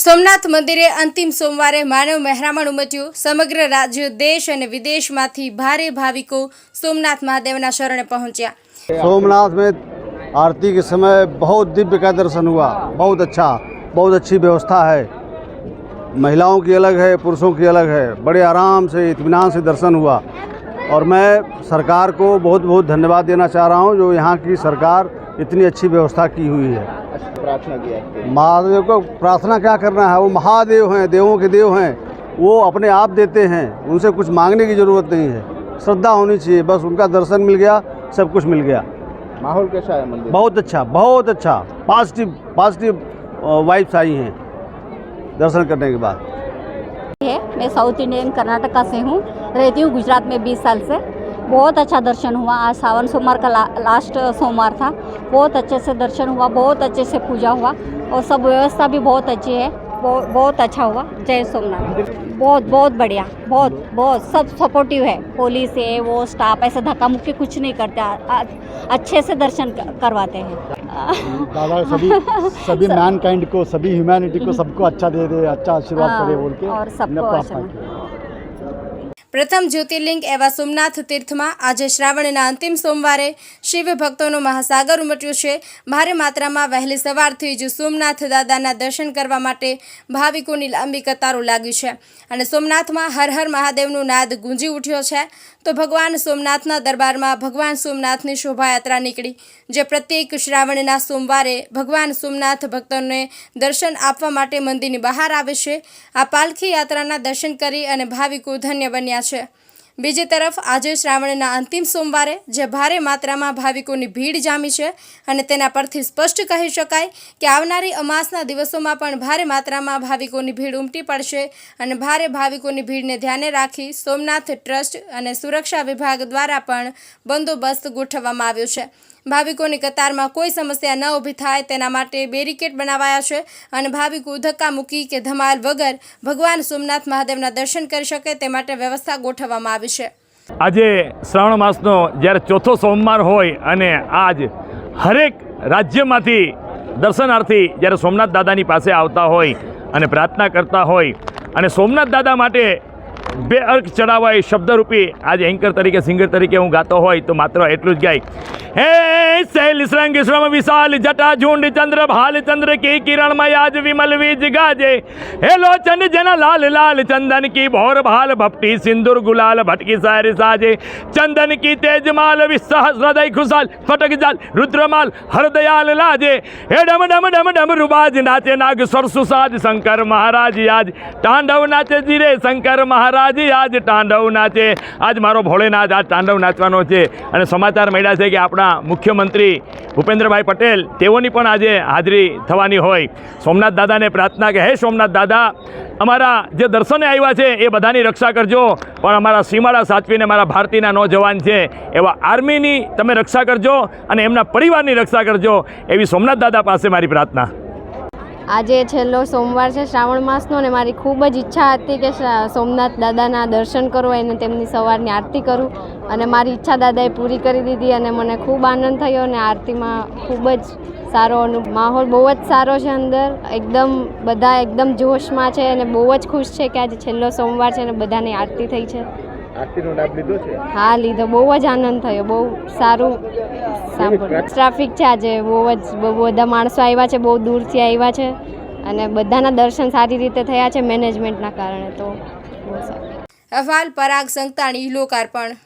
સોમનાથ મંદિરે અંતિમ સોમવારે માનવ મહેરામણ ઉમટ્યું સમગ્ર રાજ્ય દેશ અને વિદેશમાંથી ભારે ભાવિકો સોમનાથ મહાદેવના શરણે પહોંચ્યા सोमनाथ में आरती के समय बहुत दिव्य का दर्शन हुआ बहुत अच्छा बहुत अच्छी व्यवस्था है महिलाओं की अलग है पुरुषों की अलग है बड़े आराम से इत्मीनान से दर्शन हुआ और मैं सरकार को बहुत बहुत धन्यवाद देना चाह रहा हूँ जो यहाँ की सरकार इतनी अच्छी व्यवस्था की हुई है। प्रार्थना किया महादेव को प्रार्थना क्या करना है? वो महादेव हैं देवों के देव हैं। वो अपने आप देते हैं। उनसे कुछ मांगने की ज़रूरत नहीं है। श्रद्धा होनी चाहिए। बस उनका दर्शन मिल गया सब कुछ मिल गया। माहौल कैसा है मंदिर? बहुत अच्छा बहुत अच्छा। पॉजिटिव पॉजिटिव वाइब्स आई हैं दर्शन करने के बाद। है मैं साउथ इंडियन कर्नाटका से हूँ। रहती हूँ गुजरात में 20 साल से। बहुत अच्छा दर्शन हुआ। आज सावन सोमवार का ला, लास्ट सोमवार था। बहुत अच्छे से दर्शन हुआ बहुत अच्छे से पूजा हुआ और सब व्यवस्था भी बहुत अच्छी है। बहुत बहुत अच्छा हुआ। जय सोमनाथ। बहुत बहुत बढ़िया। बहुत बहुत सब सपोर्टिव है। पुलिस है वो स्टाफ ऐसे धक्का मुक्की कुछ नहीं करते। अच्छे से दर्शन करवाते हैं। दादा सभी सभी मैन काइंड को सभी ह्यूमैनिटी को सबको अच्छा दे दे अच्छा आशीर्वाद हाँ, करे बोल के और सबको પ્રથમ જ્યોતિર્લિંગ એવા સોમનાથ તીર્થમાં આજે શ્રાવણના અંતિમ સોમવારે શિવ ભક્તોનો મહાસાગર ઉમટ્યો છે. ભારે માત્રામાં વહેલી સવારથી જ સોમનાથ દાદાના દર્શન કરવા માટે ભાવિકોની લાંબી કતારો લાગી છે અને સોમનાથમાં હર હર મહાદેવનો નાદ ગુંજી ઉઠ્યો છે. તો ભગવાન સોમનાથના દરબારમાં ભગવાન સોમનાથની શોભાયાત્રા નીકળી, જે પ્રત્યેક શ્રાવણના સોમવારે ભગવાન સોમનાથ ભક્તોને દર્શન આપવા માટે મંદિરની બહાર આવે છે. આ પાલખી યાત્રાના દર્શન કરી અને ભાવિકો ધન્ય બન્યા છે. બીજી તરફ આજે શ્રાવણના અંતિમ સોમવારે જે ભારે માત્રામાં ભાવિકોની ભીડ જામી છે અને તેના પરથી સ્પષ્ટ કહી શકાય કે આવનારી અમાસના દિવસોમાં પણ ભારે માત્રામાં ભાવિકોની ભીડ ઉમટી પડશે અને ભારે ભાવિકોની ભીડને ધ્યાને રાખી સોમનાથ ટ્રસ્ટ અને સુરક્ષા વિભાગ દ્વારા પણ બંદોબસ્ત ગોઠવવામાં આવ્યો છે. ભાવિકોની કતારમાં કોઈ સમસ્યા ન ઊભી થાય તેના માટે બેરિકેડ બનાવાયા છે અને ભાવિકો ધક્કા મૂકી કે ધમાલ વગર ભગવાન સોમનાથ મહાદેવના દર્શન કરી શકે તે માટે વ્યવસ્થા ગોઠવવામાં આવી છે. આજે શ્રાવણ માસનો જ્યારે ચોથો સોમવાર હોય અને આજ હરેક રાજ્યમાંથી દર્શનાર્થી જ્યારે સોમનાથ દાદાની પાસે આવતા હોય અને પ્રાર્થના કરતા હોય અને સોમનાથ દાદા માટે બે અર્ક ચડાવવા એ શબ્દરૂપી આજે એન્કર તરીકે સિંગર તરીકે હું ગાતો હોય તો માત્ર એટલું જ ગાય. હે શૈલ શ્રંગ શ્રમ વિશાલ, જટા ઝુંડ ચંદ્ર, ભાલ ચંદ્ર, કી કિરણમય આજ વિમલ વીજ ગાજે. હે લોચન જન લાલ લાલ, ચંદન કી ભોર ભાલ ભપટી સિંદુર ગુલાલ, ભટકી સારી સાજે. ચંદન કી તેજમાલ વિસહસ હૃદય ખુશાલ, ફટક જાલ, રુદ્રમાલ, હરદયાલ લાજે. હે ડમ ડમ ડમ ડમ રૂબાજ નાચે નાગ, સરસુ સાજ, શંકર મહારાજ આજ તાંડવ નાચે જીરે, શંકર મહારાજ આજ તાંડવ નાચે. આજ મારો ભોળેનાથ, આજ તાંડવ નાચવાનો છે. અને સમાચાર મળ્યા છે કે આપણા મુખ્યમંત્રી ભૂપેન્દ્રભાઈ પટેલ, તેઓની પણ આજે હાજરી થવાની હોય. સોમનાથ દાદાને પ્રાર્થના કે, હે સોમનાથ દાદા, અમારા જે દર્શને આવ્યા છે, એ બધાની રક્ષા કરજો. પણ અમારા સીમાડા સાચવીને મારા ભારતીયના નોજવાન છે, એવા આર્મીની તમે રક્ષા કરજો અને એમના પરિવારની રક્ષા કરજો. એવી સોમનાથ દાદા પાસે મારી પ્રાર્થના. આજે છેલ્લો સોમવાર છે, શ્રાવણ માસનો અને મારી ખૂબ જ ઈચ્છા હતી કે સોમનાથ દાદાના દર્શન કરું અને તેમની સવારની આરતી કરું અને મારી ઈચ્છા દાદાએ પૂરી કરી દીધી અને મને ખૂબ આનંદ થયો અને આરતીમાં ખૂબ જ સારો અનુભવ માહોલ બહુ જ સારો છે અંદર. એકદમ બધા એકદમ જોશમાં છે અને બહુ જ ખુશ છે કે આજે છેલ્લો સોમવાર છે અને બધાની આરતી થઈ છે. આરતીનો લાભ લીધો છે? હા લીધો. બહુ જ આનંદ થયો. બહુ સારું સાંભળ્યું. ટ્રાફિક છે આજે. બહુ જ બહુ બધા માણસો આવ્યા છે બહુ દૂરથી આવ્યા છે. અને બધાના દર્શન સારી રીતે થયા છે મેનેજમેન્ટના કારણે તો. બહુ સારું. અહેવાલ પરાગ સંતાણી લોકાર્પણ